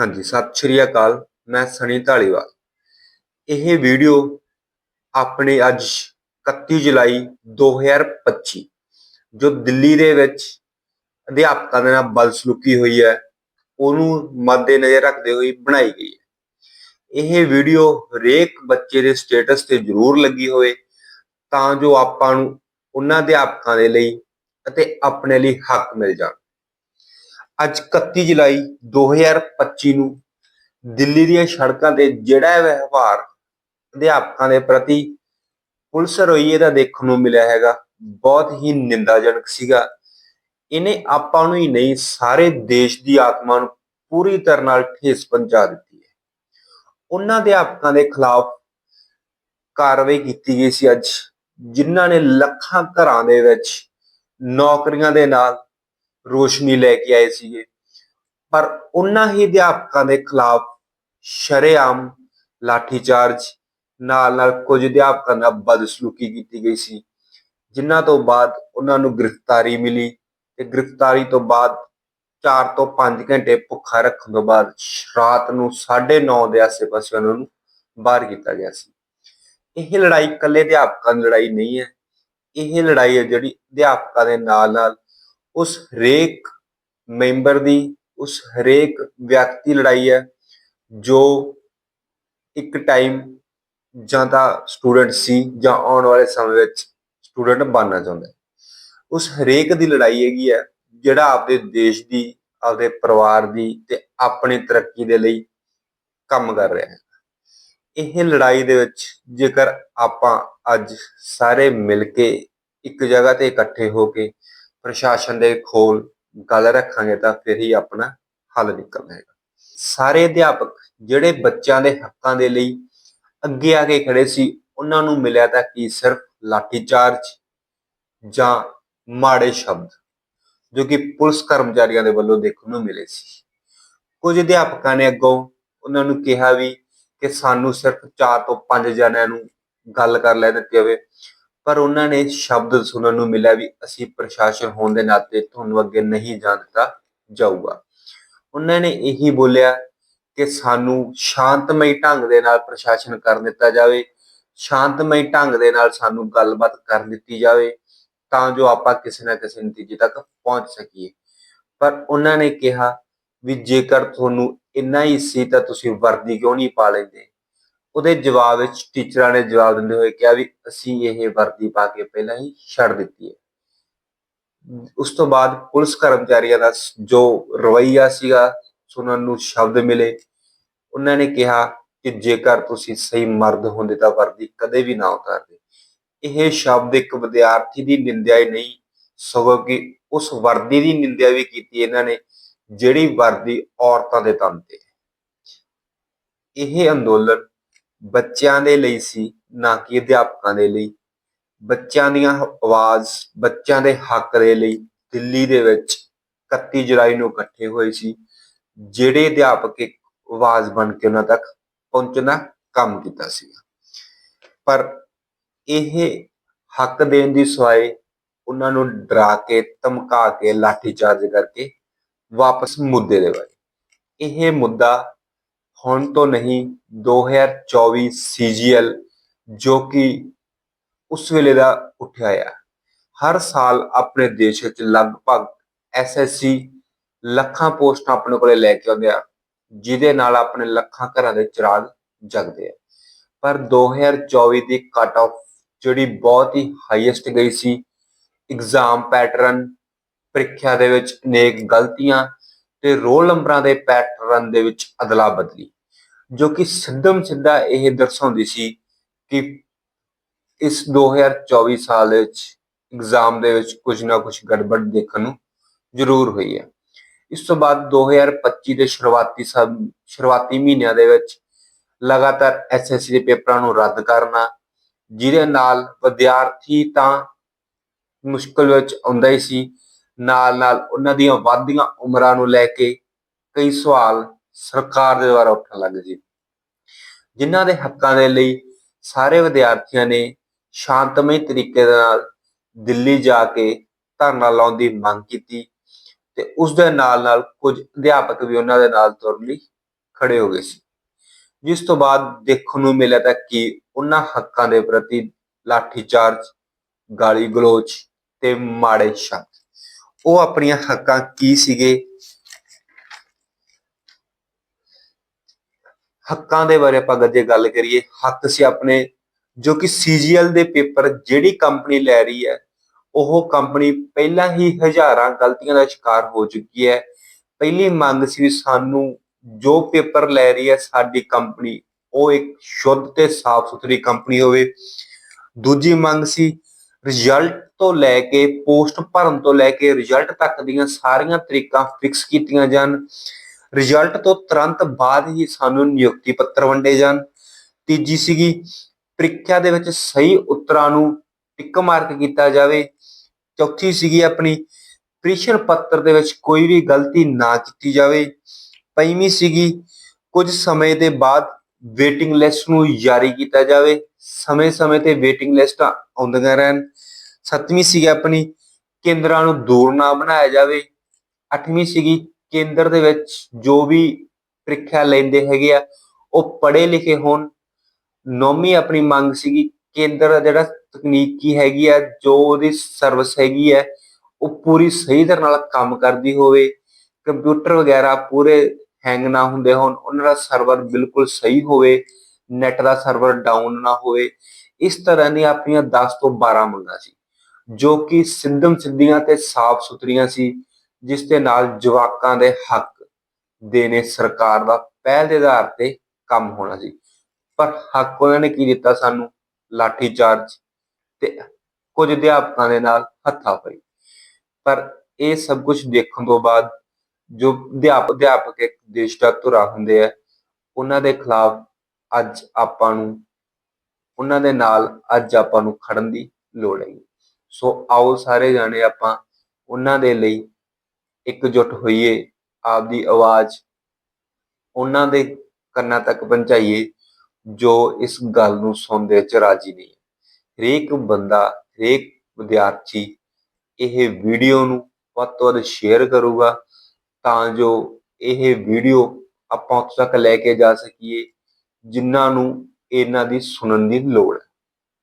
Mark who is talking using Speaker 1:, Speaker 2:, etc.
Speaker 1: ਹਾਂਜੀ, ਸਤਿ ਸ਼੍ਰੀ ਅਕਾਲ, ਮੈਂ ਸਣੀ ਢਾਲੀਵਾਲ ਇਹ ਵੀਡੀਓ ਆਪਣੇ ਅੱਜ 31 ਜੁਲਾਈ 2025 ਜੋ ਦਿੱਲੀ ਦੇ ਵਿੱਚ ਅਧਿਆਪਕਾਂ ਦੇ ਨਾਲ ਬਦਸਲੂਕੀ ਹੋਈ ਹੈ, ਉਹਨੂੰ ਮੱਦੇਨਜ਼ਰ ਰੱਖਦੇ ਹੋਏ ਬਣਾਈ ਗਈ ਹੈ। ਇਹ ਵੀਡੀਓ ਹਰੇਕ ਬੱਚੇ ਦੇ ਸਟੇਟਸ ਤੇ ਜ਼ਰੂਰ ਲੱਗੀ ਹੋਵੇ, ਤਾਂ ਜੋ ਆਪਾਂ ਨੂੰ ਉਹਨਾਂ ਅਧਿਆਪਕਾਂ ਦੇ ਲਈ ਅਤੇ ਆਪਣੇ ਲਈ ਹੱਕ ਮਿਲ ਜਾਣ। ਅੱਜ 31 ਜੁਲਾਈ 2025 ਨੂੰ ਦਿੱਲੀ ਦੀਆਂ ਸੜਕਾਂ ਤੇ ਜਿਹੜਾ ਵਿਵਹਾਰ ਅਧਿਆਪਕਾਂ ਦੇ ਪ੍ਰਤੀ ਪੁਲਿਸ ਰਵੱਈਏ ਦਾ ਦੇਖਣ ਨੂੰ ਮਿਲਿਆ ਹੈਗਾ, ਬਹੁਤ ਹੀ ਨਿੰਦਾਜਨਕ ਸੀਗਾ। ਇਹਨੇ ਆਪਾਂ ਨੂੰ ਹੀ ਨਹੀਂ, ਸਾਰੇ ਦੇਸ਼ ਦੀ ਆਤਮਾ ਨੂੰ ਪੂਰੀ ਤਰ੍ਹਾਂ ਨਾਲ ਠੇਸ ਪਹੁੰਚਾ ਦਿੱਤੀ ਹੈ। ਉਹਨਾਂ ਅਧਿਆਪਕਾਂ ਦੇ ਖਿਲਾਫ ਕਾਰਵਾਈ ਕੀਤੀ ਗਈ ਸੀ ਅੱਜ, ਜਿਨ੍ਹਾਂ ਨੇ ਲੱਖਾਂ ਘਰਾਂ ਦੇ ਵਿੱਚ ਨੌਕਰੀਆਂ ਦੇ ਨਾਲ ਰੋਸ਼ਨੀ ਲੈ ਕੇ ਆਏ ਸੀਗੇ। ਪਰ ਉਹਨਾਂ ਹੀ ਅਧਿਆਪਕਾਂ ਦੇ ਖਿਲਾਫ ਸ਼ਰੇਆਮ ਲਾਠੀਚਾਰਜ ਨਾਲ ਨਾਲ ਕੁਝ ਅਧਿਆਪਕਾਂ ਨਾਲ ਬਦਸਲੂਕੀ ਕੀਤੀ ਗਈ ਸੀ। ਜਿਨ੍ਹਾਂ ਤੋਂ ਬਾਅਦ ਉਹਨਾਂ ਨੂੰ ਗ੍ਰਿਫਤਾਰੀ ਮਿਲੀ ਤੇ ਗ੍ਰਿਫਤਾਰੀ ਤੋਂ ਬਾਅਦ 4 ਤੋਂ 5 ਘੰਟੇ ਭੁੱਖਾ ਰੱਖਣ ਤੋਂ ਬਾਅਦ ਰਾਤ ਨੂੰ 9:30 ਦੇ ਆਸ-ਪਾਸੇ ਉਹਨਾਂ ਨੂੰ ਬਾਹਰ ਕੀਤਾ ਗਿਆ ਸੀ। ਇਹ ਲੜਾਈ ਇਕੱਲੇ ਅਧਿਆਪਕਾਂ ਦੀ ਲੜਾਈ ਨਹੀਂ ਹੈ। ਇਹ ਲੜਾਈ ਹੈ ਜਿਹੜੀ ਅਧਿਆਪਕਾਂ ਦੇ ਨਾਲ ਨਾਲ ਉਸ ਹਰੇਕ ਮੈਂਬਰ ਦੀ, ਉਸ ਹਰੇਕ ਵਿਅਕਤੀ ਲੜਾਈ ਹੈ, ਜੋ ਇੱਕ ਟਾਈਮ ਜਾਂ ਤਾਂ ਸਟੂਡੈਂਟ ਸੀ ਜਾਂ ਆਉਣ ਵਾਲੇ ਸਮੇਂ ਵਿੱਚ ਸਟੂਡੈਂਟ ਬਣਨਾ ਚਾਹੁੰਦਾ ਹੈ। ਉਸ ਹਰੇਕ ਦੀ ਲੜਾਈ ਹੈਗੀ ਹੈ, ਜਿਹੜਾ ਆਪਦੇ ਦੇਸ਼ ਦੀ, ਆਪਦੇ ਪਰਿਵਾਰ ਦੀ ਤੇ ਆਪਣੀ ਤਰੱਕੀ ਦੇ ਲਈ ਕੰਮ ਕਰ ਰਿਹਾ ਹੈ। ਇਹ ਲੜਾਈ ਦੇ ਵਿੱਚ ਜੇਕਰ ਆਪਾਂ ਅੱਜ ਸਾਰੇ ਮਿਲ ਕੇ ਇੱਕ ਜਗ੍ਹਾ ਤੇ ਇਕੱਠੇ ਹੋ ਕੇ ਪ੍ਰਸ਼ਾਸਨ ਦੇ ਕੋਲ ਗੱਲ ਰੱਖਾਂਗੇ ਤਾਂ ਫਿਰ ਹੀ ਆਪਣਾ ਹੱਲ ਨਿਕਲਣਾ ਹੈਗਾ ਸਾਰੇ ਅਧਿਆਪਕ ਜਿਹੜੇ ਬੱਚਿਆਂ ਦੇ ਹੱਕਾਂ ਦੇ ਲਈ ਅੱਗੇ ਆ ਕੇ ਖੜੇ ਸੀ, ਉਹਨਾਂ ਨੂੰ ਮਿਲਿਆ ਤਾਂ ਕੀ ਸਿਰਫ ਲਾਠੀਚਾਰਜ ਜਾਂ ਮਾੜੇ ਸ਼ਬਦ ਜੋ ਕਿ ਪੁਲਿਸ ਕਰਮਚਾਰੀਆਂ ਦੇ ਵੱਲੋਂ ਦੇਖਣ ਨੂੰ ਮਿਲੇ ਸੀ। ਕੁਝ ਅਧਿਆਪਕਾਂ ਨੇ ਅੱਗੋਂ ਉਹਨਾਂ ਨੂੰ ਕਿਹਾ ਵੀ ਕਿ ਸਾਨੂੰ ਸਿਰਫ 4 ਤੋਂ 5 ਜਣਿਆਂ ਨੂੰ ਗੱਲ ਕਰ ਲੈ ਦਿੱਤੀ ਹੋਵੇ ਪਰ ਉਹਨਾਂ ਨੇ ਸ਼ਬਦ ਸੁਣਨ ਨੂੰ ਮਿਲਿਆ ਵੀ ਅਸੀਂ ਪ੍ਰਸ਼ਾਸਨ ਹੋਣ ਦੇ ਨਾਤੇ ਤੁਹਾਨੂੰ ਅੱਗੇ ਨਹੀਂ ਜਾਣ ਦਿੱਤਾ ਜਾਊਗਾ। ਉਹਨਾਂ ਨੇ ਇਹੀ ਬੋਲਿਆ ਕਿ ਸਾਨੂੰ ਸ਼ਾਂਤਮਈ ਢੰਗ ਦੇ ਨਾਲ ਪ੍ਰਸ਼ਾਸਨ ਕਰਨ ਦਿੱਤਾ ਜਾਵੇ, ਸ਼ਾਂਤਮਈ ਢੰਗ ਦੇ ਨਾਲ ਸਾਨੂੰ ਗੱਲਬਾਤ ਕਰਨ ਦਿੱਤੀ ਜਾਵੇ ਤਾਂ ਜੋ ਆਪਾਂ ਕਿਸੇ ਨਾ ਕਿਸੇ ਨਤੀਜੇ ਤੱਕ ਪਹੁੰਚ ਸਕੀਏ। ਪਰ ਉਹਨਾਂ ਨੇ ਕਿਹਾ ਵੀ ਜੇਕਰ ਤੁਹਾਨੂੰ ਇੰਨਾ ਹੀ ਸੀ ਤਾਂ ਤੁਸੀਂ ਵਰਦੀ ਕਿਉਂ ਨਹੀਂ ਪਾ ਲੈਂਦੇ? ਉਹਦੇ ਜਵਾਬ ਵਿੱਚ ਟੀਚਰਾਂ ਨੇ ਜਵਾਬ ਦਿੰਦੇ ਹੋਏ ਕਿਹਾ ਵੀ ਅਸੀਂ ਇਹ ਵਰਦੀ ਪਾ ਕੇ ਪਹਿਲਾਂ ਹੀ ਛੱਡ ਦਿੱਤੀ ਹੈ। ਉਸ ਤੋਂ ਬਾਅਦ ਪੁਲਿਸ ਕਰਮਚਾਰੀਆਂ ਦਾ ਜੋ ਰਵਈਆ ਸੀਗਾ ਸੁਣਨ ਨੂੰ ਸ਼ਬਦ ਮਿਲੇ। ਉਹਨਾਂ ਨੇ ਕਿਹਾ ਕਿ ਜੇਕਰ ਤੁਸੀਂ ਸਹੀ ਮਰਦ ਹੁੰਦੇ ਤਾਂ ਵਰਦੀ ਕਦੇ ਵੀ ਨਾ ਉਤਾਰਦੇ। ਇਹ ਸ਼ਬਦ ਇੱਕ ਵਿਦਿਆਰਥੀ ਦੀ ਨਿੰਦਿਆ ਹੀ ਨਹੀਂ, ਸਗੋਂ ਕਿ ਉਸ ਵਰਦੀ ਦੀ ਨਿੰਦਿਆ ਵੀ ਕੀਤੀ ਇਹਨਾਂ ਨੇ, ਜਿਹੜੀ ਵਰਦੀ ਔਰਤਾਂ ਦੇ ਤਨ ਤੇ ਇਹ ਅੰਦੋਲਨ ਬੱਚਿਆਂ ਦੇ ਲਈ ਸੀ, ਨਾ ਕਿ ਅਧਿਆਪਕਾਂ ਦੇ ਲਈ। ਬੱਚਿਆਂ ਦੀਆਂ ਆਵਾਜ਼ ਬੱਚਿਆਂ ਦੇ ਹੱਕ ਦੇ ਲਈ ਦਿੱਲੀ ਦੇ ਵਿੱਚ 31 ਜੁਲਾਈ ਨੂੰ ਇਕੱਠੇ ਹੋਏ ਸੀ, ਜਿਹੜੇ ਅਧਿਆਪਕ ਇੱਕ ਆਵਾਜ਼ ਬਣ ਕੇ ਉਹਨਾਂ ਤੱਕ ਪਹੁੰਚਣਾ ਕੰਮ ਕੀਤਾ ਸੀ ਪਰ ਇਹ ਹੱਕ ਦੇਣ ਦੀ ਸਵਾਏ ਉਹਨਾਂ ਨੂੰ ਡਰਾ ਕੇ, ਧਮਕਾ ਕੇ, ਲਾਠੀਚਾਰਜ ਕਰਕੇ ਵਾਪਸ ਮੁੱਦੇ ਦੇ ਬਾਰੇ ਇਹ ਮੁੱਦਾ ਹੁਣ ਤੋਂ ਨਹੀਂ 2024 ਸੀਜੀਐਲ ਜੋ ਕਿ ਉਸ ਵੇਲੇ ਦਾ ਉੱਠਿਆ ਆ। ਹਰ ਸਾਲ ਆਪਣੇ ਦੇਸ਼ ਵਿੱਚ ਲਗਭਗ ਐਸਐਸਸੀ ਲੱਖਾਂ ਪੋਸਟਾਂ ਆਪਣੇ ਕੋਲੇ ਲੈ ਕੇ ਆਉਂਦੇ ਆ, ਜਿਹਦੇ ਨਾਲ ਆਪਣੇ ਲੱਖਾਂ ਘਰਾਂ ਦੇ ਚਿਰਾਗ ਜਗਦੇ ਆ। ਪਰ 2024 ਦੀ ਕੱਟ ਆਫ ਜਿਹੜੀ ਬਹੁਤ ਹੀ ਹਾਈਐਸਟ ਗਈ ਸੀ ਐਗਜ਼ਾਮ ਪੈਟਰਨ ਪ੍ਰੀਖਿਆ ਦੇ ਵਿੱਚ ਅਨੇਕ ਗਲਤੀਆਂ ਤੇ ਰੋਲ ਨੰਬਰਾਂ ਦੇ ਪੈਟਰਨ ਦੇ ਵਿੱਚ ਅਦਲਾ ਬਦਲੀ, ਜੋ ਕਿ ਸਿੱਧਮ ਸਿੱਧਾ ਇਹ ਦਰਸਾਉਂਦੀ ਸੀ ਕਿ ਇਸ 2024 ਸਾਲ ਦੇ ਵਿੱਚ ਐਗਜ਼ਾਮ ਦੇ ਵਿੱਚ ਕੁਝ ਨਾ ਕੁਝ ਗੜਬੜ ਦੇਖਣ ਨੂੰ ਜ਼ਰੂਰ ਹੋਈ ਹੈ। ਇਸ ਤੋਂ ਬਾਅਦ 2025 ਦੇ ਸ਼ੁਰੂਆਤੀ ਸ਼ੁਰੂਆਤੀ ਮਹੀਨਿਆਂ ਦੇ ਵਿੱਚ ਲਗਾਤਾਰ ਐਸਐਸਸੀ ਦੇ ਪੇਪਰਾਂ ਨੂੰ ਰੱਦ ਕਰਨਾ, ਜਿਹਦੇ ਨਾਲ ਵਿਦਿਆਰਥੀ ਤਾਂ ਮੁਸ਼ਕਲ ਵਿੱਚ ਆਉਂਦਾ ਹੀ ਸੀ ਨਾਲ ਨਾਲ ਉਹਨਾਂ ਦੀਆਂ ਵੱਧਦੀਆਂ ਉਮਰਾਂ ਨੂੰ ਲੈ ਕੇ ਕਈ ਸਵਾਲ ਸਰਕਾਰ ਦੇ ਦੁਆਰਾ ਉੱਠਣ ਲੱਗ ਸੀ ਜਿਨ੍ਹਾਂ ਦੇ ਹੱਕਾਂ ਦੇ ਲਈ ਸਾਰੇ ਵਿਦਿਆਰਥੀਆਂ ਨੇ ਸ਼ਾਂਤਮਈ ਤਰੀਕੇ ਦੇ ਨਾਲ ਦਿੱਲੀ ਜਾ ਕੇ ਧਰਨਾ ਲਾਉਣ ਦੀ ਮੰਗ ਕੀਤੀ ਤੇ ਉਸ ਦੇ ਨਾਲ ਨਾਲ ਕੁਝ ਅਧਿਆਪਕ ਵੀ ਉਹਨਾਂ ਦੇ ਨਾਲ ਤੁਰਨ ਲਈ ਖੜੇ ਹੋ ਗਏ ਸੀ। ਜਿਸ ਤੋਂ ਬਾਅਦ ਦੇਖਣ ਨੂੰ ਮਿਲਿਆ ਤਾਂ ਕਿ ਉਹਨਾਂ ਹੱਕਾਂ ਦੇ ਪ੍ਰਤੀ ਲਾਠੀਚਾਰਜ ਗਾਲੀ ਗਲੋਚ ਤੇ ਮਾੜੇ ਸ਼ਬਦ ਉਹ ਆਪਣੀਆਂ ਹੱਕਾਂ ਕੀ ਸੀਗੇ? ਹੱਕਾਂ ਦੇ ਬਾਰੇ ਆਪਾਂ ਜੇ ਗੱਲ ਕਰੀਏ। ਹੱਕ ਸੀ ਆਪਣੇ, ਜੋ ਕਿ ਸੀਜੀਐਲ ਦੇ ਪੇਪਰ ਜਿਹੜੀ ਕੰਪਨੀ ਲੈ ਰਹੀ ਹੈ, ਉਹ ਕੰਪਨੀ ਪਹਿਲਾਂ ਹੀ ਹਜ਼ਾਰਾਂ ਗਲਤੀਆਂ ਦਾ ਸ਼ਿਕਾਰ ਹੋ ਚੁੱਕੀ ਹੈ। ਪਹਿਲੀ ਮੰਗ ਸੀ ਵੀ ਸਾਨੂੰ ਜੋ ਪੇਪਰ ਲੈ ਰਹੀ ਹੈ ਸਾਡੀ ਕੰਪਨੀ, ਉਹ ਇੱਕ ਸ਼ੁੱਧ ਤੇ ਸਾਫ਼ ਸੁਥਰੀ ਕੰਪਨੀ ਹੋਵੇ। ਦੂਜੀ ਮੰਗ ਸੀ ਰਿਜ਼ਲਟ ਤੋਂ ਲੈ ਕੇ ਪੋਸਟ ਭਰਨ ਤੋਂ ਲੈ ਕੇ ਰਿਜ਼ਲਟ ਤੱਕ ਦੀਆਂ ਸਾਰੀਆਂ ਤਰੀਕਾਂ ਫਿਕਸ ਕੀਤੀਆਂ ਜਾਣ। ਰਿਜ਼ਲਟ ਤੋਂ ਤੁਰੰਤ ਬਾਅਦ ਹੀ ਸਾਨੂੰ ਨਿਯੁਕਤੀ ਪੱਤਰ ਵੰਡੇ ਜਾਣ। ਤੀਜੀ ਸੀਗੀ, ਪ੍ਰੀਖਿਆ ਦੇ ਵਿੱਚ ਸਹੀ ਉੱਤਰਾਂ ਨੂੰ ਟਿਕ ਮਾਰਕ ਕੀਤਾ ਜਾਵੇ। ਚੌਥੀ ਸੀਗੀ ਆਪਣੀ ਪ੍ਰੀਖਿਆ ਪੱਤਰ ਦੇ ਵਿੱਚ ਕੋਈ ਵੀ ਗਲਤੀ ਨਾ ਕੀਤੀ ਜਾਵੇ। ਪੰਜਵੀਂ ਸੀਗੀ, ਕੁਝ ਸਮੇਂ ਦੇ ਬਾਅਦ ਵੇਟਿੰਗ ਲਿਸਟ ਨੂੰ ਜਾਰੀ ਕੀਤਾ ਜਾਵੇ। ਸਮੇਂ-ਸਮੇਂ ਤੇ ਵੇਟਿੰਗ ਲਿਸਟਾਂ ਆਉਂਦੀਆਂ ਰਹਿਣ। ਸੱਤਵੀਂ ਸੀਗੀ ਆਪਣੀ ਕੇਂਦਰਾਂ ਨੂੰ ਦੂਰ ਨਾ ਬਣਾਇਆ ਜਾਵੇ। ਅੱਠਵੀਂ ਸੀਗੀ ਕੇਂਦਰ ਦੇ ਵਿੱਚ ਜੋ ਵੀ ਪ੍ਰੀਖਿਆ ਲੈਂਦੇ ਹੈਗੇ ਆ, ਉਹ ਪੜ੍ਹੇ ਲਿਖੇ ਹੋਣ। ਨੌਵੀਂ ਆਪਣੀ ਮੰਗ ਸੀਗੀ ਕੇਂਦਰ ਦਾ ਜਿਹੜਾ ਤਕਨੀਕੀ ਹੈਗੀ ਆ, ਜੋ ਉਹਦੀ ਸਰਵਿਸ ਹੈਗੀ ਹੈ ਉਹ ਪੂਰੀ ਸਹੀ ਤਰ੍ਹਾਂ ਨਾਲ ਕੰਮ ਕਰਦੀ ਹੋਵੇ। ਕੰਪਿਊਟਰ ਵਗੈਰਾ ਪੂਰੇ ਹੈਂਗ ਨਾ ਹੁੰਦੇ ਹੋਣ, ਉਹਨਾਂ ਦਾ ਸਰਵਰ ਬਿਲਕੁਲ ਸਹੀ ਹੋਵੇ ਨੈਟ ਦਾ ਸਰਵਰ ਡਾਊਨ ਨਾ ਹੋਵੇ, ਇਸ ਤਰ੍ਹਾਂ ਦੀਆਂ ਆਪਣੀਆਂ 10 ਤੋਂ 12 ਮੰਗਾਂ ਸੀ, ਜੋ ਕਿ ਸਿੱਧਮ ਸਿੱਧੀਆਂ ਤੇ ਸਾਫ਼ ਸੁਥਰੀਆਂ ਸੀ, ਜਿਸ ਦੇ ਨਾਲ ਜਵਾਕਾਂ ਦੇ ਹੱਕ ਦੇਣੇ ਸਰਕਾਰ ਦਾ ਪਹਿਲ ਦੇ ਆਧਾਰ ਤੇ ਕੰਮ ਹੋਣਾ ਸੀ। ਪਰ ਹੱਕ ਉਹਨਾਂ ਨੇ ਕੀ ਦਿੱਤਾ ਸਾਨੂੰ? ਲਾਠੀ ਚਾਰਜ ਤੇ ਕੁਝ ਅਧਿਆਪਕਾਂ ਦੇ ਨਾਲ ਹੱਥਾਪਾਈ ਪਰ ਇਹ ਸਭ ਕੁਝ ਦੇਖਣ ਤੋਂ ਬਾਅਦ ਜੋ ਅਧਿਆਪਕ ਅਧਿਆਪਕ ਇੱਕ ਦੇਸ਼ ਦਾ ਧੁਰਾ ਹੁੰਦੇ ਆ, ਉਹਨਾਂ ਦੇ ਖਿਲਾਫ ਅੱਜ ਆਪਾਂ ਨੂੰ, ਉਹਨਾਂ ਦੇ ਨਾਲ ਅੱਜ ਆਪਾਂ ਨੂੰ ਖੜਨ ਦੀ ਲੋੜ ਹੈ ਸੋ ਆਓ ਸਾਰੇ ਜਾਣੇ ਆਪਾਂ ਉਹਨਾਂ ਦੇ ਲਈ ਇਕਜੁੱਟ ਹੋਈਏ, ਆਪਦੀ ਆਵਾਜ਼ ਉਹਨਾਂ ਦੇ ਕੰਨਾਂ ਤੱਕ ਪਹੁੰਚਾਈਏ, ਜੋ ਇਸ ਗੱਲ ਨੂੰ ਸੁਣਦੇ ਚ ਰਾਜੀ ਨਹੀਂ ਹਰੇਕ ਬੰਦਾ, ਹਰੇਕ ਵਿਦਿਆਰਥੀ ਇਹ ਵੀਡੀਓ ਨੂੰ ਵੱਧ ਤੋਂ ਵੱਧ ਸ਼ੇਅਰ ਕਰੂਗਾ ਤਾਂ ਜੋ ਇਹ ਵੀਡੀਓ ਆਪਾਂ ਉੱਥੇ ਤੱਕ ਲੈ ਕੇ ਜਾ ਸਕੀਏ, ਜਿਨ੍ਹਾਂ ਨੂੰ ਇਹਨਾਂ ਦੀ ਸੁਣਨ ਦੀ ਲੋੜ ਹੈ।